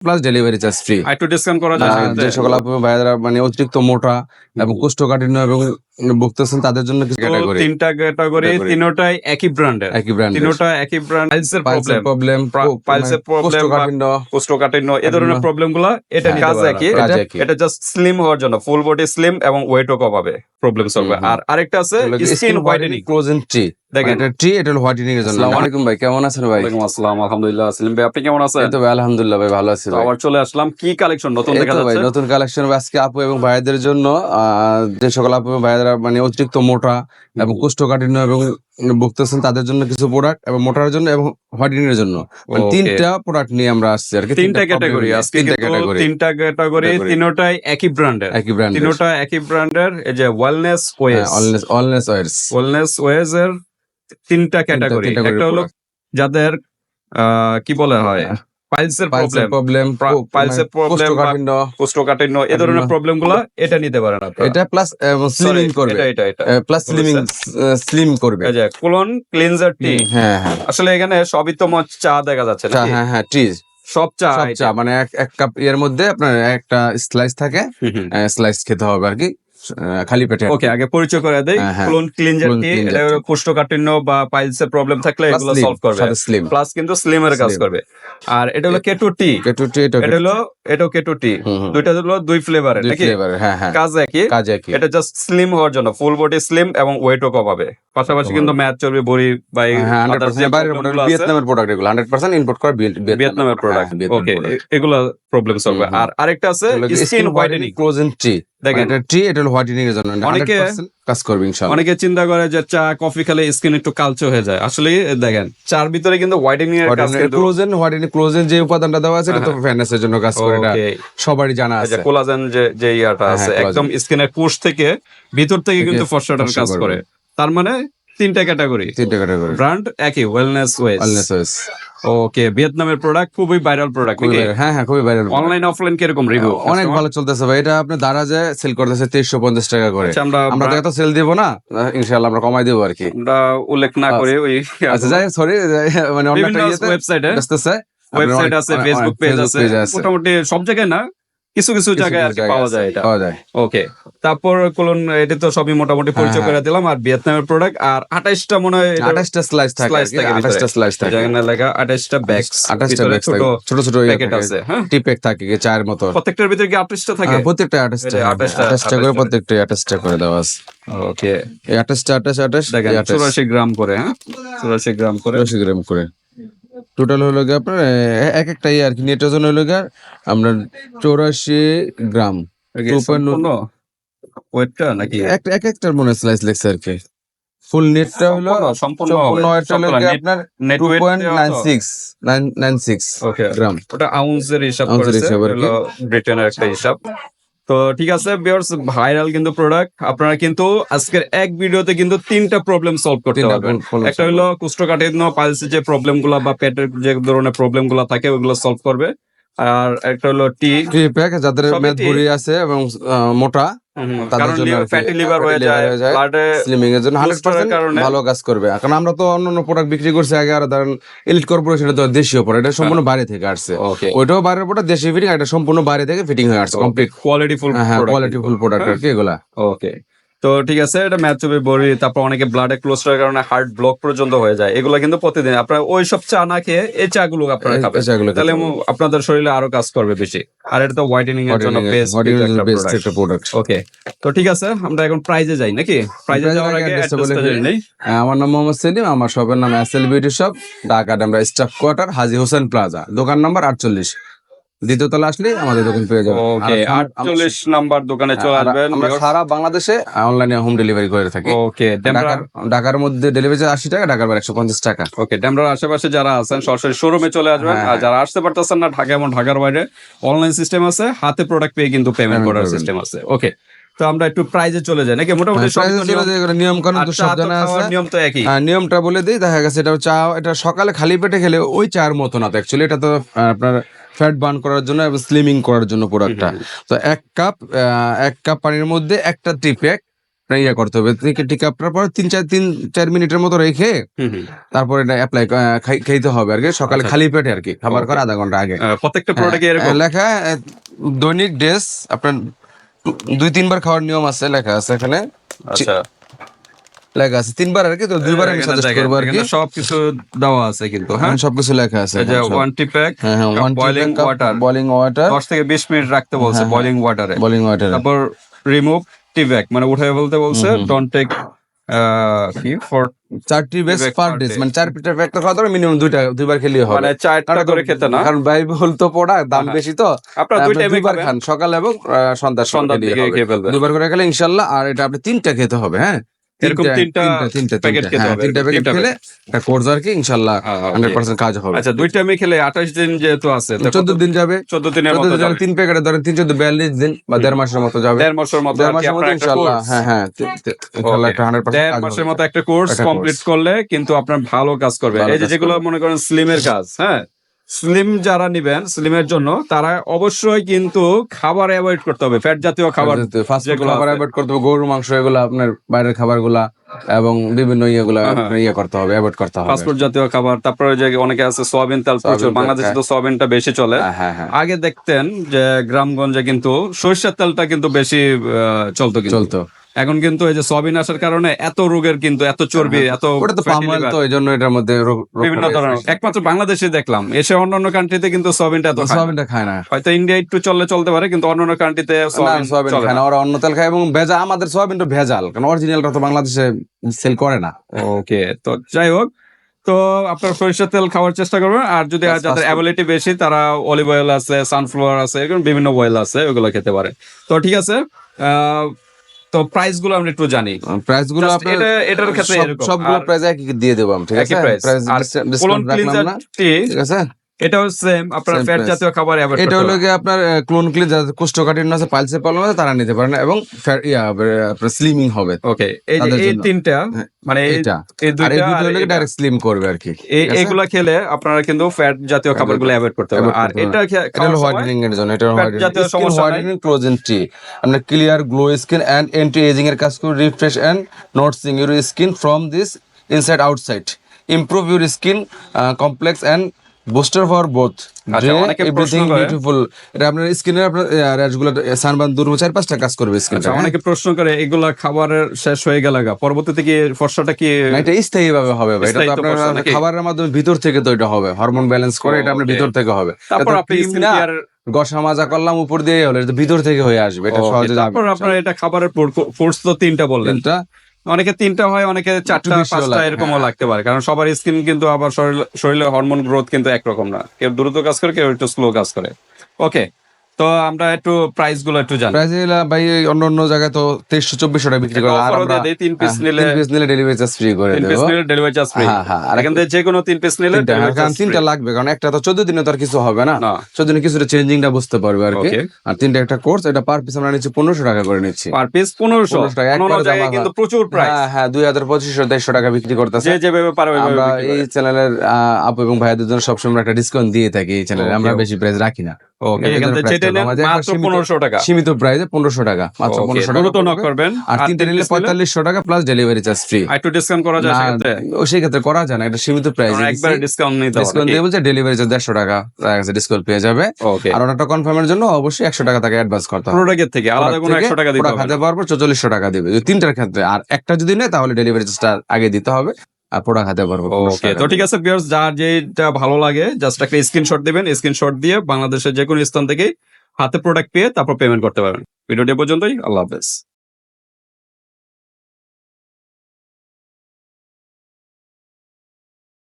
Plus delivery charge free একটু discount করা যায়। যে সকল ভাইয়ারা মানে অতিরিক্ত মোটা এবং কোষ্ঠকাঠিন্য এবং ভুগতেছেন তাদের জন্য কিছু ক্যাটাগরি তিনটা ক্যাটাগরি। তিনোটাই একই ব্র্যান্ডের একই ব্র্যান্ড তিনোটা একই ব্র্যান্ড পাইলসের প্রবলেম প্রবলেম problem বা কোষ্ঠকাঠিন্য। কোষ্ঠকাঠিন্য এই ধরনের কাঠিন্য। প্রবলেমগুলা এটা হ্যাঁ, কাজ একই। কাজ এটা- একই। এটা জাস্ট স্লিম হওয়ার জন্য ফুল বডি স্লিম এবং ওয়েটও কমাবে প্রবলেম সলভ। আর আরেকটা আছে স্কিন হোয়াইটেনিং ক্লোজেন ট্রি দেখেন। এটা ট্রি এটা হোয়াইটেনিং এর জন্য। আসসালামু আলাইকুম ভাই কেমন আছেন ভাই? ওয়ালাইকুম আসসালাম আলহামদুলিল্লাহ সেলিম ভাই আপনি কেমন আছেন? তো ভাই আলহামদুলিল্লাহ ভাই ভালো আছি আবার চলে আসলাম। কি কালেকশন নতুন দেখা তো ভাই নতুন কালেকশন আজকে আপু এবং ভাইদের জন্য যে সকল আপু এবং মানে অতিরিক্ত মোটা এবং কোষ্ঠকাঠিন্য এবং ভুগতেছেন তাদের জন্য কিছু প্রোডাক্ট এবং মোটার জন্য এবং হোয়াইটেনিং এর জন্য। মানে তিনটা প্রোডাক্ট নিয়ে আমরা আসছি আর কি তিনটা ক্যাটাগরি আজকে তিনটা ক্যাটাগরি তিনটা ক্যাটাগরি। তিনোটাই একই ব্র্যান্ডের একই ব্র্যান্ড তিনোটা একই ব্র্যান্ডের এই যে ওয়েলনেস ওয়েস অলনেস অলনেস ওয়ার্স ওয়েলনেস ওয়েজ এর তিনটা ক্যাটাগরি একটা হলো যাদের কি বলে হয়? পাইলসের প্রবলেম প্রবলেম পাইলসের বা- কোষ্ঠকাঠিন্য। কোষ্ঠকাঠিন্য এ ধরনের কাঠিন্য। প্রবলেমগুলা এটা নিতে পারেন আপনারা। এটা প্লাস স্লিমিং করবে। এটা এটা। এটা প্লাস স্লিমিং স্লিম করবে। এই যে কোলন ক্লিনজার টি হ্যাঁ হ্যাঁ। আসলে এখানে সবই তো চা দেখা যাচ্ছে হ্যাঁ হ্যাঁ ট্রিজ সব চা সব চা মানে এক এক কাপ এর মধ্যে আপনার একটা স্লাইস থাকে। স্লাইস খেতে হবে আর কি। খালি পেটে ওকে আগে পরিচয় করে দেই। হ্যাঁ, হ্যাঁ। কোলন ক্লিনজার টি cleanser এটা কোষ্ঠকাঠিন্য বা পাইলসের প্রবলেম থাকলে এগুলো সলভ করবে। স্লিম প্লাস কিন্তু স্লিমের কাজ করবে। আর এটা হলো কেটু টি কেটু টি এটা এটা হলো এটাও কেটু টি দুইটা হলো দুই ফ্লেভারের নাকি? হ্যাঁ হ্যাঁ। কাজ একই। কাজ একই। এটা জাস্ট স্লিম হওয়ার জন্য ফুল বডি স্লিম এবং ওয়েটও কমাবে পাশাপাশি কিন্তু ম্যাচ চর্বি বড়ি বা হ্যাঁ ভিয়েতনামের প্রোডাক্ট এগুলো হান্ড্রেড পার্সেন্ট ইম্পোর্ট করা ভিয়েতনামের প্রোডাক্ট হ্যাঁ, ওকে এগুলো প্রবলেম সলভ। আর আরেকটা আছে স্কিন হোয়াইটেনিং ক্লোজেন ট্রি দেখেন। এটা ট্রি এটা হোয়াইটেনিং এর জন্য। অনেকে- কাজ করবে ইনশাআল্লাহ। অনেকে চিন্তা করে যে চা কফি খেলে স্কিন একটু কালচে হয়ে যায়। আসলে দেখেন চার ভিতরে কিন্তু হোয়াইটেনিং এর কাজ কিন্তু ক্লোজেন হোয়াইটেনিং ক্লোজেন যে উপাদানটা দেওয়া আছে এটা তো ফ্যানেস এর জন্য কাজ করে এটা সবারই জানা আছে। কোলাজেন যে যে ইয়াটা হ্যাঁ, আছে একদম স্কিনের কোষ থেকে ভিতর থেকে কিন্তু ফর্সাটার কাজ করে। তার মানে তিনটা ক্যাটাগরি তিনটে ক্যাটাগরি ব্র্যান্ড একই wellness ways wellness ways okay ভিয়েতনামের প্রোডাক্ট খুবই ভাইরাল প্রোডাক্ট হ্যাঁ হ্যাঁ খুবই ভাইরাল অনলাইন অফলাইন কীরকম রিভিউ অনেক ভালো চলতেছে ভাই। এটা আপনি দারাজে সেল করতেছে তেইশশো পঞ্চাশ টাকা করে। আমরা আমরা তো এত সেল দিব না। ইনশাআল্লাহ আমরা কমাই দেবো আর কি। আমরা উল্লেখ না করে ওই আচ্ছা যাই সরি মানে অন্য ওয়েবসাইটে বেচতেছে ওয়েবসাইট আছে। ফেসবুক পেজ আছে। মোটামুটি সব জায়গায় না কিছু কিছু জায়গায় আর কি পাওয়া যায় এটা। পাওয়া যায়। ওকে তারপর কোলন এটা তো সবই মোটামুটি পরিচয় হ্যাঁ, করে দিলাম। আর ভিয়েতনামের প্রোডাক্ট আর আঠাশটা মনে হয় আঠাশটা স্লাইস থাকে Slice থাকে। আঠাশটা স্লাইস থাকে। যেখানে লেখা আঠাশটা ব্যাগস আঠাশটা ব্যাগ ছোট ছোট ছোট প্যাকেট আছে হ্যাঁ? টিপেক থাকে কি চায়ের মতো। প্রত্যেকটার ভিতরে কি আঠাশটা থাকে? হ্যাঁ, প্রত্যেকটা আঠাশটা আঠাশটা- করে। প্রত্যেকটা আঠাশটা করে দেওয়া আছে। ওকে আঠাশটা আঠাশ আঠাশ দেখেন চুরাশি গ্রাম করে হ্যাঁ? চুরাশি গ্রাম করে। চুরাশি গ্রাম করে। টোটাল হলো গিয়ে আপনার এক একটা ইয়ে আর কি নেটের জন্য হলো গিয়ে আপনার চৌরাশি গ্রাম। Okay, 2.0 ওয়েটটা নাকি? এক এক একটার মনে স্লাইস লেগছে আর কি। ফুল নেটটা হলো সম্পূর্ণ- সম্পূর্ণ হলো আপনার two point nine six nine nine six okay gram. ওটা আউন্সের হিসাব করেছে। ব্রিটেনের একটা হিসাব। তো ঠিক আছে বিয়ার্স ভাইরাল কিন্তু প্রোডাক্ট আপনারা কিন্তু আজকের এক ভিডিওতে কিন্তু তিনটা প্রবলেম সলভ করতে পারবেন। একটা হলো কুষ্ঠকাঠিন্য পালসের যে প্রবলেমগুলো বা পেটের যে ধরনের প্রবলেমগুলো থাকে ওগুলো সলভ করবে। আর একটা হলো টি টি প্যাক যাদের। আছে এবং মোটা। তাদের জন্য ফ্যাটি লিভার হয়ে যায় ব্লাডে স্লিমিং এর জন্য হান্ড্রেড Cholesterol এর পার্সেন্ট কারণে- ভালো কাজ করবে। কারণ আমরা তো অন্য অন্য প্রোডাক্ট বিক্রি করছি আগে আর ধরেন এলিট কর্পোরেশন তো দেশীয় প্রোডাক্ট এটা সম্পূর্ণ বাইরে থেকে আসছে। ওকে ওইটাও বাইরের প্রোডাক্ট দেশি ফিটিং এটা সম্পূর্ণ বাইরে থেকে ফিটিং হয়ে আসছে কমপ্লিট কোয়ালিটি ফুল হ্যাঁ কোয়ালিটি ফুল প্রোডাক্ট আর কি এগুলা। ওকে তো ঠিক আছে এটা ম্যাচ হবে বড়ি তারপর অনেকে ব্লাডে ক্লোস্টার কারণে হার্ট ব্লক পর্যন্ত হয়ে যায়। এগুলো কিন্তু প্রতিদিন আপনারা ওই সব চা না খেয়ে এই চা গুলো আপনারা খাবেন। তাহলে আপনাদের শরীরে আরও কাজ করবে বেশি। আর এটা তো হোয়াইটেনিং এর জন্য বেস্ট বেস্ট একটা প্রোডাক্ট ওকে তো ঠিক আছে আমরা এখন প্রাইজে যাই নাকি? প্রাইজে যাওয়ার আগে আমার নাম মোহাম্মদ সেলিম আমার শপের নাম S L beauty shop Dhaka আমরা staff quarter Haji Hossain plaza. দোকান নাম্বার আটচল্লিশ। দ্বিতীয় তলা আসলে আমাদের দোকান পেয়ে যাবেন। ওকে আটচল্লিশ নাম্বার দোকানে চলে আসবেন। আমরা সারা বাংলাদেশে অনলাইনে হোম ডেলিভারি করে থাকি। ওকে ঢাকার ঢাকার মধ্যে ডেলিভারি আশি টাকা ঢাকার বাইরে একশো পঞ্চাশ টাকা। ওকে ড্যামরার আশেপাশে যারা আছেন সরাসরি শোরুমে চলে আসবেন। হ্যাঁ, আর যারা আসতে পারতেছেন না ঢাকা এবং ঢাকার বাইরে অনলাইন সিস্টেম আছে হাতে প্রোডাক্ট পেয়ে কিন্তু পেমেন্ট করার সিস্টেম আছে। ওকে তো আমরা একটু প্রাইজে চলে যাই। নাকি মোটামুটি হ্যাঁ, নিয়ম- কানুন তো সব জানা আছে। নিয়ম তো একই। হ্যাঁ, নিয়মটা বলে দিই দেখা গেছে এটা চা এটা সকালে খালি পেটে খেলে ওই চার মতো না অ্যাকচুয়ালি এটা তো আপনার ফ্যাট বার্ন করার জন্য এবং স্লিমিং করার জন্য প্রোডাক্টটা তো এক কাপ এক কাপ পানির মধ্যে একটা টি প্যাক ইয়ে করতে হবে টিকে আপনার পরে তিন চার তিন চার মিনিটের মতো রেখে। তারপর এটা অ্যাপ্লাই খাইতে হবে আর কি সকালে আচ্ছা। খালি পেটে আর কি খাবার Okay. করে আধা ঘণ্টা আগে। প্রত্যেকটা প্রোডাক্ট হ্যাঁ, লেখা দৈনিক ড্রেস আপনার দুই তিনবার খাওয়ার নিয়ম আছে লেখা আছে এখানে। আচ্ছা। লেখা আছে তিনবার আর কি তো দুইবার আমি সাজেস্ট করব আর কি। সবকিছু দেওয়া আছে কিন্তু হ্যাঁ? সবকিছু লেখা আছে যে one T pack boiling water boiling water দশ থেকে বিশ মিনিট রাখতে বলছে বয়লিং ওয়াটারে বয়লিং ওয়াটারে তারপর রিমুভ টি ব্যাগ মানে উঠে বলতে বলছে। ডোন্ট টেক কি? ফর চারটি বেস পার মানে চার পিটার খাওয়া দরকার মিনিমাম দুইটা দুইবার খেলেই হবে। মানে চারটা করে খেতে না? কারণ তো দাম হ্যাঁ। বেশি তো। আপনারা দুই দুইবার খান সকাল এবং আহ, সন্ধ্যা দিকে। খেয়ে ফেলবেন। দুবার করে খেলে ইনশাল্লাহ আর এটা আপনি তিনটা খেতে হবে হ্যাঁ? এরকম তিনটা তিনটা packet খেতে হ্যাঁ, হবে, তিনটা প্যাকেট খেলে কোর্স আর কি ইনশাল্লাহ আহ, okay. কাজ হবে। আচ্ছা খেলে আঠাশ দিন যেহেতু আছে চোদ্দ দিন যাবে। চোদ্দ দিনের মতো যাবে। তিন প্যাকেটে ধরেন দিন বা দেড় মাসের মতো যাবে। দেড় মাসের মতো দেড় মাসের মতো একটা। হ্যাঁ হ্যাঁ দেড় মাসের মতো কোর্স কমপ্লিট করলে কিন্তু আপনার ভালো কাজ করবে। এই যে যেগুলো মনে করেন স্লিমের কাজ হ্যাঁ? স্লিম যারা নিবেন স্লিমের জন্য তারা অবশ্যই কিন্তু খাবার অ্যাভয়েড করতে হবে। ফ্যাট জাতীয় খাবার ফাস্ট খাবার অ্যাভয়েড করতে হবে। গরুর মাংস এগুলো আপনার বাইরের খাবারগুলা এবং বিভিন্ন ইয়েগুলা হ্যাঁ, ইয়ে করতে হবে অ্যাভয়েড করতে হবে। ফাস্টফুড জাতীয় খাবার তারপরে যে অনেকে আছে সোয়াবিন তেল প্রচুর বাংলাদেশে হ্যাঁ। তো সোয়াবিনটা বেশি চলে। হ্যাঁ হ্যাঁ হ্যাঁ। আগে দেখতেন যে গ্রামগঞ্জে কিন্তু সরিষার তেলটা কিন্তু বেশি চলতো চলতো। এখন কিন্তু এই যে সোয়াবিন আসার কারণে এত রোগের কিন্তু এত চর্বি এত হ্যাঁ, ওটা তো পাম অয়েল তো এই জন্য এটার মধ্যে বিভিন্ন ধরনের। একমাত্র বাংলাদেশে দেখলাম এসে অন্যান্য কান্ট্রিতে কিন্তু সোয়াবিনটা এত খায় না। সোয়াবিনটা খায় না। হয়তো ইন্ডিয়া একটু চললে চলতে পারে কিন্তু অন্যান্য কান্ট্রিতে সোয়াবিন সোয়াবিন খায় না। ওরা অন্য তেল খায় এবং ভেজা আমাদের সোয়াবিনটা ভেজাল কারণ অরিজিনালটা তো বাংলাদেশে সেল করে না। ওকে তো যাই হোক তো আপনার সরিষার তেল খাওয়ার চেষ্টা করবেন আর যদি যাদের অ্যাবিলিটি বেশি তারা অলিভ অয়েল আছে সানফ্লাওয়ার আছে এরকম বিভিন্ন অয়েল আছে ওগুলো খেতে পারে। তো ঠিক আছে আহ, তো প্রাইসগুলো আমরা একটু জানি। প্রাইসগুলো এটার ক্ষেত্রে। সবগুলো প্রাইস একই দিয়ে দেবো আমি ঠিক আছে? প্রাইস আর ডিসকাউন্ট রাখলাম না। ঠিক আছে? এটাও সেম আপনার ফ্যাট জাতীয় খাবার অ্যাভয়েড এটা হলো গিয়ে আপনার ক্লোন যাদের কোষ্ঠকাঠিন্য আছে পালসে প্রবলেম আছে তারা নিতে পারেন এবং fat- ইয়া, আপনার স্লিমিং হবে। ওকে এই যে এই তিনটা হ্যাঁ, মানে এই- এটা এই দুটো হলো ডাইরেক্ট স্লিম করবে আর কি। এগুলা খেলে আপনারা কিন্তু ফ্যাট জাতীয় খাবারগুলো অ্যাভয়েড করতে হবে আর এটা এটা হলো হোয়াইটেনিং এর জন্য এটা fat জাতীয় সমস্যা হোয়াইটেনিং ক্লোজেন টি আপনার clear glow skin and ageing এর কাজ করে refresh and nourishing your skin from this inside outside improve your skin complex and booster for both আচ্ছা, এভরিথিং বিউটিফুল এটা আপনার স্কিনের আপনার সানবান দূর চার পাঁচটা কাজ করবে আচ্ছা অনেকে প্রশ্ন করে এগুলা খাবারের শেষ হয়ে গেল গা পরবর্তীতে কি ফর্সাটা কি এটা স্থায়ী ভাবে হবে ভাই। এটা তো আপনার খাবারের মাধ্যমে ভিতর থেকে তো এটা হবে। হরমোন ব্যালেন্স করে এটা আপনার ভিতর থেকে হবে। তারপর আপনি গসা মাজা করলাম উপর দিয়ে হলো এটা ভিতর থেকে হয়ে আসবে। এটা সহজে তারপর আপনার এটা খাবারের ফোর্স তো তিনটা বললেন। তিনটা। অনেকে তিনটা হয় অনেকে চারটা পাঁচটা এরকমও হ্যাঁ। লাগতে পারে। কারণ সবার স্কিন কিন্তু আবার শরীরে হরমোন গ্রোথ কিন্তু একরকম না। কেউ দ্রুত কাজ করে কেউ একটু স্লো কাজ করে। ওকে তো আমরা একটু প্রাইসগুলো একটু জানি। প্রাইস ভাই অন্য অন্য জায়গায় তো তেইশশো চব্বিশশো টাকা বিক্রি করে। আর আমরা তিন piece হ্যাঁ, নিলে- তিন পিস নিলে ডেলিভারি চার্জ ফ্রি করে তিন পিস নিলে ডেলিভারি চার্জ ফ্রি হ্যাঁ, হ্যাঁ, আর এখান থেকে যে কোনো তিন পিস নিলে কারণ তিনটা লাগবে কারণ একটা তো চোদ্দ দিনে তো আর কিছু হবে না। চোদ্দ দিনে কিছুটা চেঞ্জিংটা বুঝতে পারবে আর কি। আর তিনটা একটা কোর্স এটা পার পিস আমরা নিচ্ছি পনেরোশো টাকা করে নিচ্ছি। পার পিস পনেরোশো। টাকা, একবারে জায়গায় কিন্তু প্রচুর প্রাইস হ্যাঁ হ্যাঁ দুই হাজার পঁচিশশো দেড়শো টাকা বিক্রি করতেছে। যে যেভাবে পারে ওইভাবে আমরা এই। চ্যানেলের আপু এবং ভাইয়াদের জন্য সবসময় একটা ডিসকাউন্ট দিয়ে থাকি এই চ্যানেলে আমরা বেশি প্রাইস রাখি না। ওকে এখান থেকে যেটা মাত্র পনেরোশো টাকা। সীমিত প্রাইসে পনেরোশো টাকা মাত্র Okay, পনেরোশো টাকা। দ্রুত নক করবেন। আর তিনটে নিলে টাকা প্লাস ডেলিভারি চার্জ ফ্রি একটু ডিসকাউন্ট করা যায় সেক্ষেত্রে? ও করা যায় না এটা সীমিত প্রাইস একবার ডিসকাউন্ট নিতে ডিসকাউন্ট দিয়ে বলছে ডেলিভারি চার্জ দেড়শো টাকা তার ডিসকাউন্ট পেয়ে যাবে। আর কনফার্মের জন্য অবশ্যই একশো টাকা তাকে অ্যাডভান্স করতে হবে। প্রোডাক্টের থেকে আলাদা কোনো একশো টাকা দিতে পুরো হবে খাতে পারব চল্লিশশো টাকা দিবে। যদি তিনটার ক্ষেত্রে আর একটা যদি নেয় তাহলে ডেলিভারি চার্জটা আগে দিতে হবে। পোড়া খাতে পারব ওকে তো ঠিক আছে ভিউয়ার্স যার যেটা ভালো লাগে জাস্ট একটা স্ক্রিনশট দিবেন স্ক্রিনশট দিয়ে বাংলাদেশের যে কোনো স্থান থেকে হাতে প্রোডাক্ট পেয়ে তারপর পেমেন্ট করতে পারবেন। ভিডিওটি পর্যন্তই আল্লাহ হাফেজ।